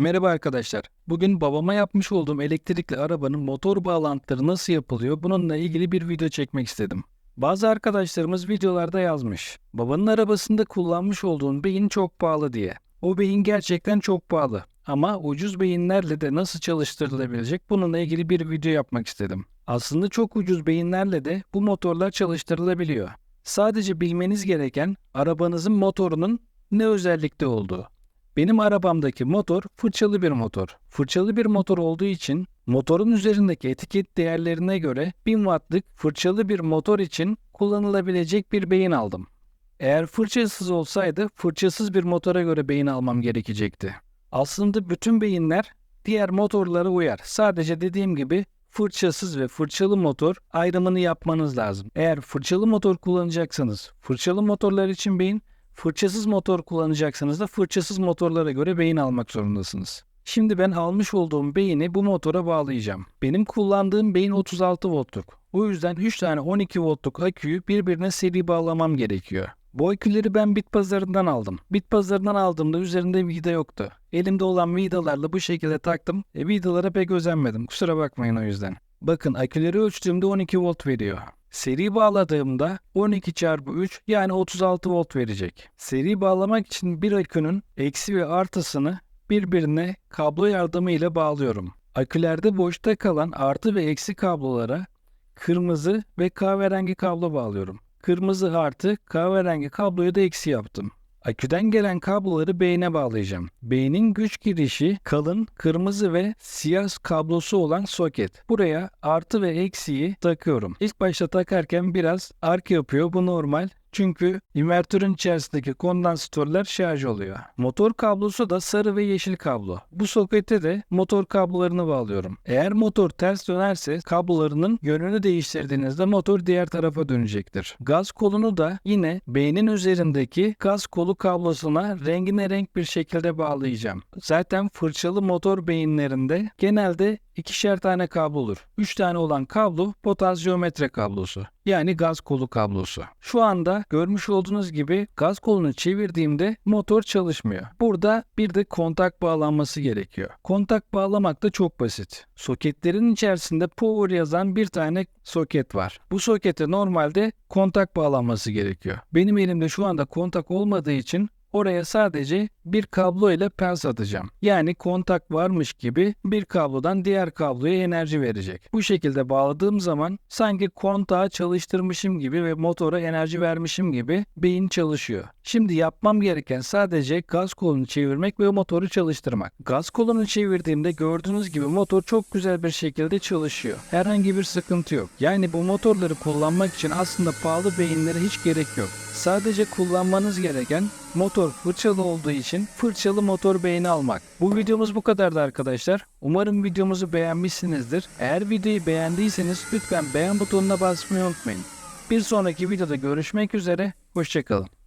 Merhaba arkadaşlar. Bugün babama yapmış olduğum elektrikli arabanın motor bağlantıları nasıl yapılıyor bununla ilgili bir video çekmek istedim. Bazı arkadaşlarımız videolarda yazmış. Babanın arabasında kullanmış olduğun beyin çok pahalı diye. O beyin gerçekten çok pahalı. Ama ucuz beyinlerle de nasıl çalıştırılabilecek bununla ilgili bir video yapmak istedim. Aslında çok ucuz beyinlerle de bu motorlar çalıştırılabiliyor. Sadece bilmeniz gereken arabanızın motorunun ne özellikte olduğu. Benim arabamdaki motor fırçalı bir motor. Fırçalı bir motor olduğu için motorun üzerindeki etiket değerlerine göre 1000 wattlık fırçalı bir motor için kullanılabilecek bir beyin aldım. Eğer fırçasız olsaydı fırçasız bir motora göre beyin almam gerekecekti. Aslında bütün beyinler diğer motorlara uyar. Sadece dediğim gibi fırçasız ve fırçalı motor ayrımını yapmanız lazım. Eğer fırçalı motor kullanacaksanız fırçalı motorlar için beyin, fırçasız motor kullanacaksanız da fırçasız motorlara göre beyin almak zorundasınız. Şimdi ben almış olduğum beyni bu motora bağlayacağım. Benim kullandığım beyin 36 voltluk. O yüzden 3 tane 12 voltluk aküyü birbirine seri bağlamam gerekiyor. Bu aküleri ben bit pazarından aldım. Bit pazarından aldığımda üzerinde vida yoktu. Elimde olan vidalarla bu şekilde taktım. E, vidalara pek özenmedim. Kusura bakmayın o yüzden. Bakın aküleri ölçtüğümde 12 volt veriyor. Seri bağladığımda 12 çarpı 3 yani 36 volt verecek. Seri bağlamak için bir akünün eksi ve artısını birbirine kablo yardımıyla bağlıyorum. Akülerde boşta kalan artı ve eksi kablolara kırmızı ve kahverengi kablo bağlıyorum. Kırmızı artı, kahverengi kabloyu da eksi yaptım. Aküden gelen kabloları beyne bağlayacağım. Beynin güç girişi kalın, kırmızı ve siyah kablosu olan soket. Buraya artı ve eksiyi takıyorum. İlk başta takarken biraz ark yapıyor. Bu normal. Çünkü invertörün içerisindeki kondansatörler şarj oluyor. Motor kablosu da sarı ve yeşil kablo. Bu sokete de motor kablolarını bağlıyorum. Eğer motor ters dönerse kablolarının yönünü değiştirdiğinizde motor diğer tarafa dönecektir. Gaz kolunu da yine beynin üzerindeki gaz kolu kablosuna rengine renk bir şekilde bağlayacağım. Zaten fırçalı motor beyinlerinde genelde ikişer tane kablo olur. Üç tane olan kablo potansiyometre kablosu. Yani gaz kolu kablosu. Şu anda görmüş olduğunuz gibi gaz kolunu çevirdiğimde motor çalışmıyor. Burada bir de kontak bağlanması gerekiyor. Kontak bağlamak da çok basit. Soketlerin içerisinde power yazan bir tane soket var. Bu sokete normalde kontak bağlanması gerekiyor. Benim elimde şu anda kontak olmadığı için Oraya sadece bir kablo ile pens atacağım. Yani kontak varmış gibi bir kablodan diğer kabloya enerji verecek. Bu şekilde bağladığım zaman sanki kontağı çalıştırmışım gibi ve motora enerji vermişim gibi beyin çalışıyor. Şimdi yapmam gereken sadece gaz kolunu çevirmek ve motoru çalıştırmak. Gaz kolunu çevirdiğimde gördüğünüz gibi motor çok güzel bir şekilde çalışıyor. Herhangi bir sıkıntı yok. Yani bu motorları kullanmak için aslında pahalı beyinlere hiç gerek yok. Sadece kullanmanız gereken motor fırçalı olduğu için fırçalı motor beyni almak. Bu videomuz bu kadardı arkadaşlar. Umarım videomuzu beğenmişsinizdir. Eğer videoyu beğendiyseniz lütfen beğen butonuna basmayı unutmayın. Bir sonraki videoda görüşmek üzere. Hoşçakalın.